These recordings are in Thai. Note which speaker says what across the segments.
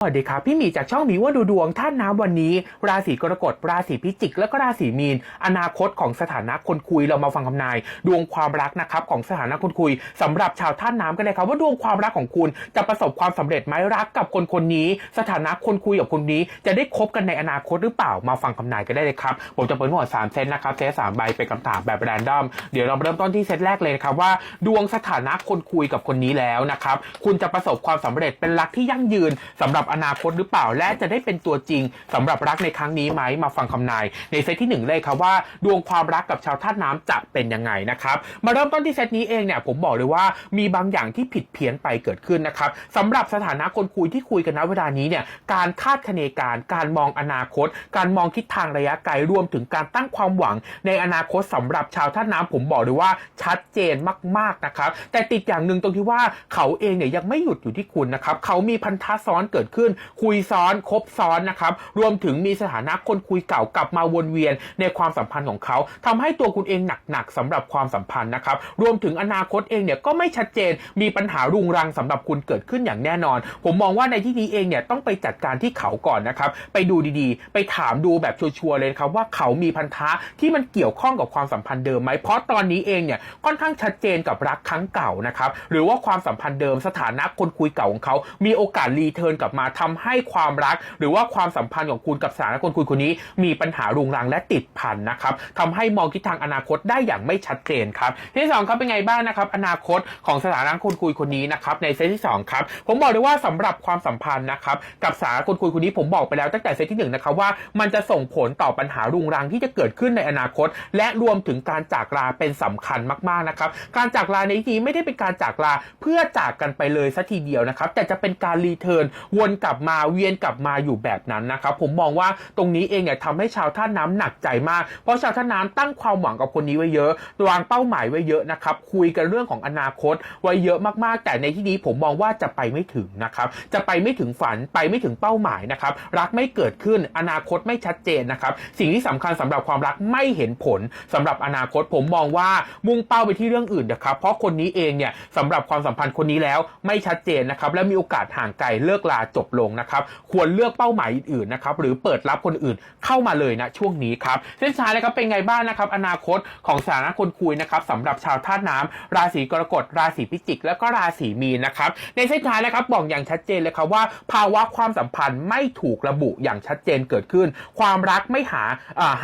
Speaker 1: สวัสดีครับพี่หมีจากช่องหมีว่าดูดวงท่านน้ำวันนี้ ราศีกรกฎราศีพิจิก และก็ราศีมีน อนาคตของสถานะคนคุยเรามาฟังคำนาย ดวงความรักนะครับของสถานะคนคุยสำหรับชาวท่านน้ำกันเลยครับว่าดวงความรักของคุณจะประสบความสำเร็จไหมรักกับคนคนนี้ สถานะคนคุยกับคนนี้ จะได้คบกันในอนาคตหรือเปล่ามาฟังคำนายกันได้เลยครับผมจะเปิดหมดสามเซตนะครับเซตสามใบเป็นคำถามแบบแรนดอมเดี๋ยวเราเริ่มต้นที่เซตแรกเลยนะครับว่า ดวงสถานะคนคุยกับคนนี้แล้วนะครับคุณจะประสบความสำเร็จเป็นรักที่ยั่งยืนสำหรับอนาคตหรือเปล่า และจะได้เป็นตัวจริงสำหรับรักในครั้งนี้ไหมมาฟังคำนาย ในเซตที่หนึ่งเลยครับว่า ดวงความรักกับชาวธาตุน้ำจะเป็นยังไงนะครับมาเริ่มต้นที่เซตนี้เองเนี่ยผมบอกเลยว่ามีบางอย่างที่ผิดเพี้ยนไปเกิดขึ้นนะครับสำหรับสถานะคนคุยที่คุยกันณเวลานี้เนี่ยการคาดคะเนการการมองอนาคต การมองทิศทางระยะไกลรวมถึงการตั้งความหวัง ในอนาคตสำหรับชาวท่าน้ำผมบอกเลยว่าชัดเจนมากๆนะครับแต่ติดอย่างหนึ่งตรงที่ว่าเขาเองเนี่ยยังไม่หยุดอยู่ที่คุณนะครับเขามีพันธะซ้อนเกิดขึ้น คุยซ้อนคบซ้อนนะครับ รวมถึงมีสถานะคนคุยเก่ากลับมาวนเวียนในความสัมพันธ์ของเขาทำให้ตัวคุณเองหนักๆสำหรับความสัมพันธ์นะครับ รวมถึงอนาคตเองเนี่ยก็ไม่ชัดเจน มีปัญหารุงรังสำหรับคุณเกิดขึ้นอย่างแน่นอน ผมมองว่าในที่นี้เองเนี่ยต้องไปจัดการที่เขาก่อนนะครับ ไปดูดีๆ ไปถามดูแบบชัวร์ๆเลยครับว่าเขามีพันธะที่มันเกี่ยวข้องกับความสัมพันธ์เดิมไหมเพราะตอนนี้เองเนี่ยค่อนข้างชัดเจนกับรักครั้งเก่านะครับหรือว่าความสัมพันธ์เดิมสถานะคนคุยเก่าของเขา มีโอกาสรีเทิร์นกลับมาทำให้ความรัก หรือว่าความสัมพันธ์ของคุณกับสถานะคนคุยคนนี้ มีปัญหารุงรังและติดพันนะครับทำให้มองทิศทางอนาคตได้อย่างไม่ชัดเจนครับที่สองครับเป็นไงบ้างนะครับ อนาคตของสถานะคนคุยคนนี้นะครับในเซตที่สองครับผมบอกเลยว่าสำหรับความสัมพันธ์นะครับกับสถานะคนคุยคนนี้ผมบอกไปแล้วตั้งแต่เซตที่หนึ่งนะครับว่ามันจะส่งผลต่อปัญหารุงรังที่จะเกิดขึ้นในอนาคต และรวมถึงการจากลาเป็นสำคัญมากๆนะครับการจากลาในที่นี้ไม่ได้เป็นการจากลาเพื่อจากกันไปเลยสัทีเดียวนะครับแต่จะเป็นการรีเทิร์นวนกลับมาเวียนกลับมาอยู่แบบนั้นนะครับผมมองว่าตรงนี้เองเนี่ยทำให้ชาวท่าน้ำหนักใจมาก เพราะชาวท่าน้ำตั้งความหวังกับคนนี้ไว้เยอะวางเป้าหมายไว้เยอะนะครับคุยกันเรื่องของอนาคตไว้เยอะมากๆ แต่ในที่นี้ผมมองว่าจะไปไม่ถึงนะครับจะไปไม่ถึงฝันไปไม่ถึงเป้าหมายนะครับรักไม่เกิดขึ้นอนาคตไม่ชัดเจนนะครับสิ่งที่สำคัญสำหรับความรักไม่เห็นผลสำหรับอนาคตผมมองว่ามุ่งเป้าไปที่เรื่องอื่นนะครับเพราะคนนี้เองเนี่ยสำหรับความสัมพันธ์คนนี้แล้วไม่ชัดเจนนะครับและมีโอกาสห่างไกลเลิกลาจบลงนะครับ ควรเลือกเป้าหมายอื่นๆนะครับหรือเปิดรับคนอื่นเข้ามาเลยนะช่วงนี้ครับเส้นสายนะครับเป็นไงบ้างนะครับ อนาคตของสถานะคนคุยนะครับสำหรับชาวธาตุน้ำราศีกรกฎราศีพิจิก และก็ราศีมีนนะครับในเส้นท้ายนะครับบอกอย่างชัดเจนเลยครับว่า ภาวะความสัมพันธ์ไม่ถูกระบุอย่างชัดเจนเกิดขึ้น ความรักไม่หา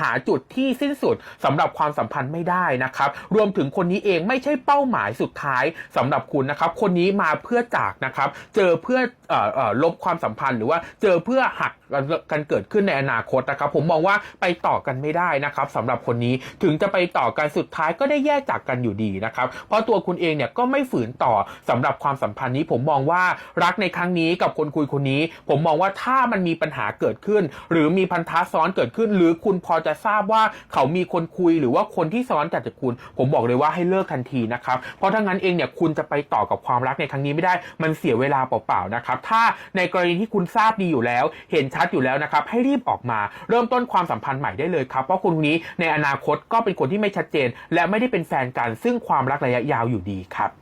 Speaker 1: หาจุดที่สิ้นสุดสำหรับความสัมพันธ์ไม่ได้นะครับ รวมถึงคนนี้เองไม่ใช่เป้าหมายสุดท้ายสำหรับคุณนะครับ คนนี้มาเพื่อจากนะครับ เจอเพื่อเอ่อเอ่อลบความสัมพันธ์ หรือว่าเจอเพื่อหักกันเกิดขึ้นในอนาคตนะครับ ผมมองว่าไปต่อกันไม่ได้นะครับสำหรับคนนี้ถึงจะไปต่อกันสุดท้ายก็ได้แยกจากกันอยู่ดีนะครับ เพราะตัวคุณเองเนี่ยก็ไม่ฝืนต่อสำหรับความสัมพันธ์นี้ผมมองว่ารักในครั้งนี้กับคนคุยคนนี้ ผมมองว่าถ้ามันมีปัญหาเกิดขึ้น หรือมีพันธะซ้อนเกิดขึ้น หรือคุณพอจะทราบว่าเขามีคนคุยหรือว่าคนที่ซ้อนจัดจากคุณ ผมบอกเลยว่าให้เลิกทันทีนะครับเพราะถ้างั้นเองเนี่ยคุณจะไปต่อกับความรักในครั้งนี้ไม่ได้ มันเสียเวลาเปล่าๆนะครับ ถ้าในกรณีที่คุณทราบดีอยู่แล้ว เห็นชัดอยู่แล้วนะครับให้รีบออกมาเริ่มต้นความสัมพันธ์ใหม่ได้เลยครับเพราะคนนี้ในอนาคตก็เป็นคนที่ไม่ชัดเจน และไม่ได้เป็นแฟนกันซึ่งความรักระยะยาวอยู่ดีครับ